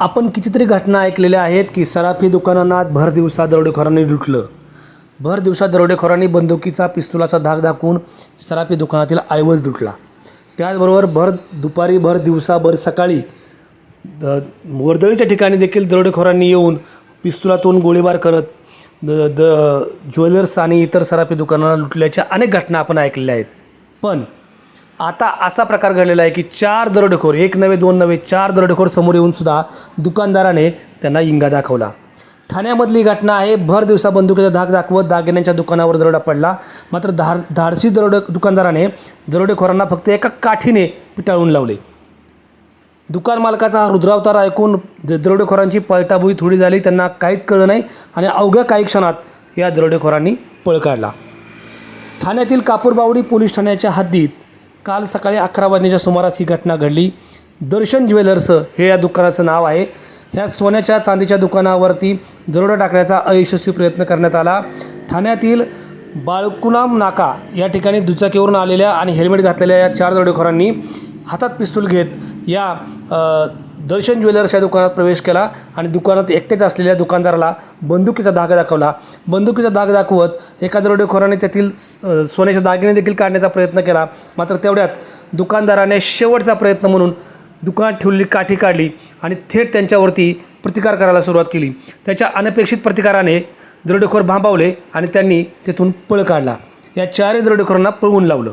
आपण कितीतरी घटना ऐकलेल्या आहेत की सराफी दुकानांना भर दिवसा दरोडेखोरांनी लुटलं. भर दिवसा दरोडेखोरांनी बंदुकीचा पिस्तुलाचा धाक दाखवून सराफी दुकानातील ऐवज लुटला. त्याचबरोबर भर दुपारी भर दिवसा भर सकाळी द वर्दळीच्या ठिकाणी देखील दरोडेखोरांनी येऊन पिस्तुलातून गोळीबार करत द द ज्वेलर्स आणि इतर सराफी दुकानांना लुटल्याच्या अनेक घटना आपण ऐकलेल्या आहेत. पण आता असा प्रकार घडलेला आहे की चार दरोडेखोर एक नव्हे दोन नव्हे चार दरोडेखोर समोर येऊन सुद्धा दुकानदाराने त्यांना इंगा दाखवला. ठाण्यामधली घटना आहे भर दिवसा बंदुकीचा धाक दाखवत दागिन्यांच्या दुकानावर दरोडा पडला. मात्र धाड धाडसी दरोडे दुकानदाराने दरोडेखोरांना फक्त एका काठीने पिटाळून लावले. दुकान मालकाचा हा रुद्रावतार ऐकून दरोडेखोरांची पळताबुळी थोडी झाली. त्यांना काहीच कळलं नाही आणि अवघ्या काही क्षणात या दरोडेखोरांनी पळ काढला. ठाण्यातील कापूरबावडी पोलीस ठाण्याच्या हद्दीत काल सकाळी अकरा वाजण्याच्या सुमारास ही घटना घडली. दर्शन ज्वेलर्स हे या दुकानाचं नाव आहे. ह्या सोन्याच्या चांदीच्या दुकानावरती दरोडा टाकण्याचा अयशस्वी प्रयत्न करण्यात आला. ठाण्यातील बाळकुनाम नाका या ठिकाणी दुचाकीवरून आलेल्या आणि हेल्मेट घातलेल्या या चार दरोडेखोरांनी हातात पिस्तूल घेत या दर्शन ज्वेलर्स या दुकानात प्रवेश केला आणि दुकानात एकटेच असलेल्या दुकानदाराला बंदुकीचा धागा दाखवला. बंदुकीचा धाग दाखवत एका दरोडेखोराने त्यातील स- सोन्याचे दागिने देखील काढण्याचा प्रयत्न केला. मात्र तेवढ्यात दुकानदाराने शेवटचा प्रयत्न म्हणून दुकानात ठेवलेली काठी काढली आणि थेट त्यांच्यावरती प्रतिकार करायला सुरुवात केली. त्याच्या अनपेक्षित प्रतिकाराने दरोडेखोर भांबावले आणि त्यांनी तेथून पळ काढला. या चारही दरोडेखोरांना पळवून लावलं.